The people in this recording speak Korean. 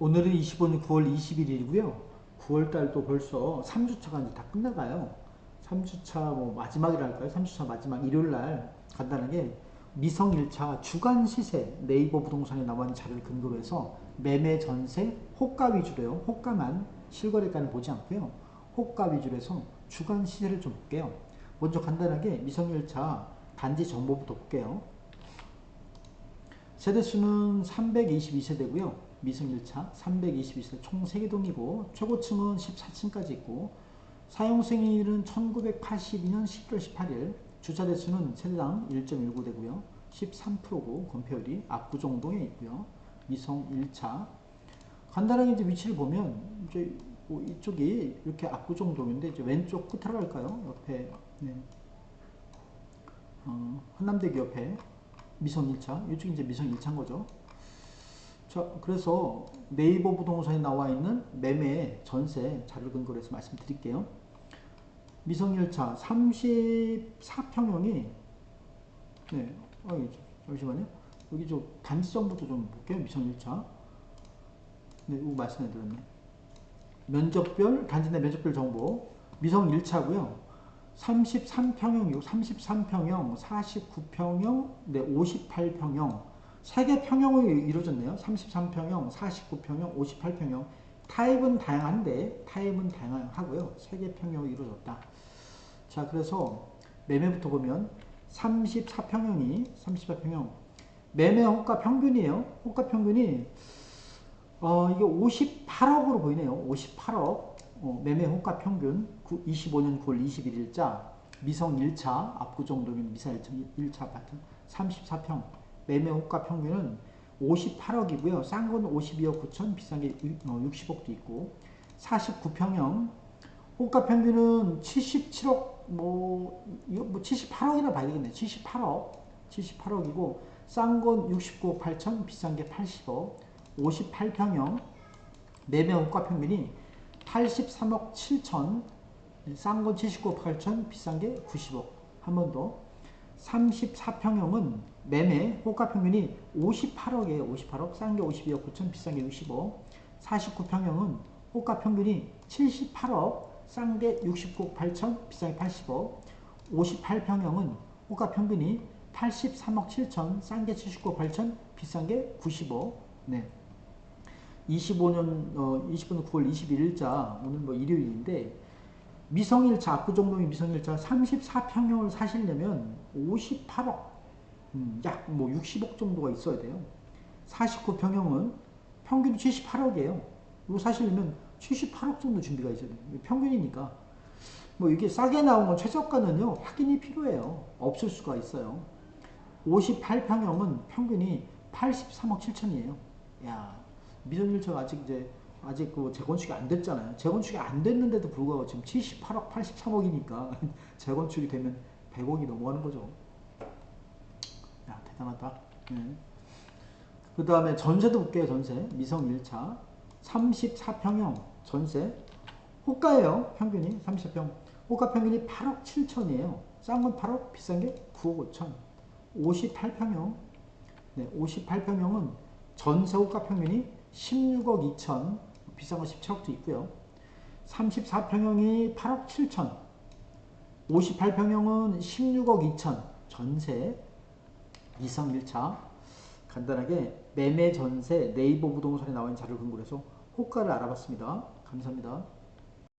오늘은 25년 9월 21일이고요. 9월 달도 벌써 3주차가 이제 다 끝나가요. 3주차 뭐 마지막이랄까요? 3주차 마지막 일요일 날 간단하게 미성 1차 주간 시세 네이버 부동산에 나와 있는 자료를 근거로 해서 매매 전세 호가 위주로요. 호가만 실거래가는 보지 않고요. 호가 위주로 해서 주간 시세를 좀 볼게요. 먼저 간단하게 미성 1차 단지 정보부터 볼게요. 세대수는 322세대고요. 미성 1차 322세대 총 3개 동이고 최고층은 14층까지 있고 사용 생일은 1982년 11월 18일 주차 대수는 세대당 1.19대고요. 13%고 건폐율이 압구정동에 있고요. 미성 1차 간단하게 이제 위치를 보면 이제 뭐 이쪽이 이렇게 압구정동인데 이제 왼쪽 끝으로 갈까요? 옆에 네. 어, 한남대교 옆에 미성 1차 이쪽이 이제 미성 1차인 거죠. 자, 그래서 네이버 부동산에 나와 있는 매매 전세 자료 근거로 해서 말씀드릴게요. 미성 1차 34평형이 네, 어, 잠시만요. 여기 저 단지 정보도 좀 볼게요. 미성 1차. 네, 이거 말씀해 드렸네. 면적별, 단지 내 면적별 정보. 미성 1차고요. 33평형이고 33평형, 49평형, 네, 58평형. 세개 평형으로 이루어졌네요. 33평형, 49평형, 58평형. 타입은 다양한데 타입은 다양하고요. 세개 평형으로 이루어졌다. 자, 그래서 매매부터 보면 34평형이 34평형 매매 호가 평균이에요. 호가 평균이 어, 이게 58억으로 보이네요. 58억 어, 매매 호가 평균 9, 25년 9월 21일자 미성 1차 압구정동인 미사 1차 아파트 34평 매매 호가 평균은 58억이고요. 싼 건 52억 9천, 비싼 게 60억도 있고 49평형 호가 평균은 77억 뭐 뭐 78억이나 봐야 되겠네. 78억. 78억이고 싼 건 69억 8천, 비싼 게 80억. 58평형 매매 호가 평균이 83억 7천, 싼 건 79억 8천, 비싼 게 90억. 한 번 더. 34평형은 매매 호가 평균이 58억이에요. 58억. 싼 게 52억 9천, 비싼 게 60억. 49평형은 호가 평균이 78억, 싼 게 69억 8천, 비싼 게 80억. 58평형은 호가 평균이 83억 7천, 싼 게 79억 8천, 비싼 게 90억. 네. 25년 어 20분 9월 21일자 오늘 뭐 일요일인데 미성일차 압구정동의 미성일차 34평형을 사시려면 58억 음, 약뭐 60억 정도가 있어야 돼요. 49평형은 평균 78억이에요. 이거 사시려면 78억 정도 준비가 있어야 돼요. 평균이니까. 뭐 이게 싸게 나온 건 최저가는요, 확인이 필요해요. 없을 수가 있어요. 58평형은 평균이 83억 7천이에요. 야, 미전일처가 아직 이제, 아직 그 재건축이 안 됐잖아요. 재건축이 안 됐는데도 불구하고 지금 78억, 83억이니까 재건축이 되면 100억이 넘어가는 거죠. 야, 대단하다. 네. 그 다음에 전세도 볼게요, 전세. 미성 1차. 34평형 전세. 호가예요, 평균이. 34평. 호가 평균이 8억 7천이에요. 싼 건 8억, 비싼 게 9억 5천. 58평형. 네, 58평형은 전세 호가 평균이 16억 2천. 비싼 거 17억도 있고요. 34평형이 8억 7천. 58평형은 16억 2천. 전세. 이성 1차. 간단하게 매매 전세 네이버 부동산에 나와 있는 자료를 근거로 해서 호가를 알아봤습니다. 감사합니다.